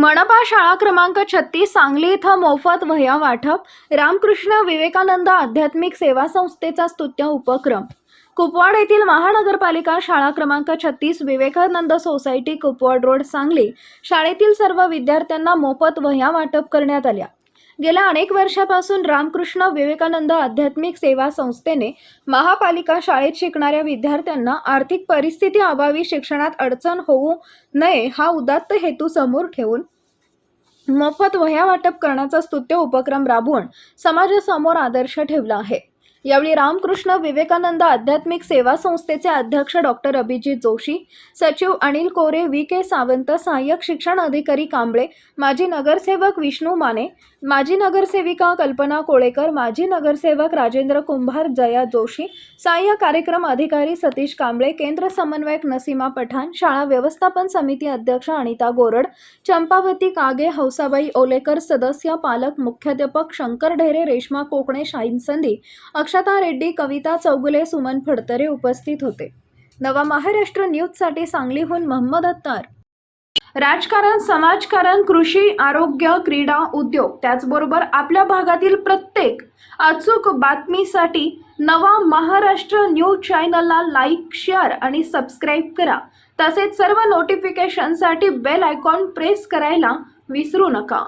मनपा शाळा क्रमांक छत्तीस सांगली इथं मोफत वह्या वाटप रामकृष्ण विवेकानंद आध्यात्मिक सेवा संस्थेचा स्तुत्य उपक्रम. कुपवाड येथील महानगरपालिका शाळा क्रमांक छत्तीस विवेकानंद सोसायटी कुपवाड रोड सांगली. शाळेतील सर्व विद्यार्थ्यांना मोफत वह्या वाटप करण्यात आल्या. गेल्या अनेक वर्षापासून रामकृष्ण विवेकानंद आध्यात्मिक सेवा संस्थेने महापालिका शाळेत शिकणाऱ्या विद्यार्थ्यांना आर्थिक परिस्थिती अभावी शिक्षणात अडचण होऊ नये हा उदात्त हेतू समोर ठेवून मोफत वह्या वाटप करण्याचा स्तुत्य उपक्रम राबवून समाजासमोर आदर्श ठेवला आहे. यावेळी रामकृष्ण विवेकानंद आध्यात्मिक सेवा संस्थेचे अध्यक्ष डॉक्टर अभिजित जोशी सचिव अनिल कोरे व्ही के सावंत सहाय्यक शिक्षण अधिकारी कांबळे माजी नगरसेवक विष्णू माने माजी नगरसेविका कल्पना कोळेकर माजी नगरसेवक राजेंद्र कुंभार जया जोशी सहाय्यक कार्यक्रम अधिकारी सतीश कांबळे केंद्र समन्वयक नसीमा पठाण शाळा व्यवस्थापन समिती अध्यक्ष अनिता गोरड चंपावती कागे हौसाबाई ओलेकर सदस्य पालक मुख्याध्यापक शंकर ढेरे रेश्मा कोकणे शाहीन संधी अक्षता रेड्डी कविता चौगुले सुमन फडतरे उपस्थित होते. नवा महाराष्ट्र न्यूजसाठी सांगलीहून मोहम्मद अत्तार. राजकारण समाजकारण कृषी आरोग्य क्रीडा उद्योग त्याचबरोबर आपल्या भागातील प्रत्येक अचूक बातमीसाठी नवा महाराष्ट्र न्यूज चॅनलला लाईक शेअर आणि सबस्क्राईब करा. तसेच सर्व नोटिफिकेशनसाठी बेल आयकॉन प्रेस करायला विसरू नका.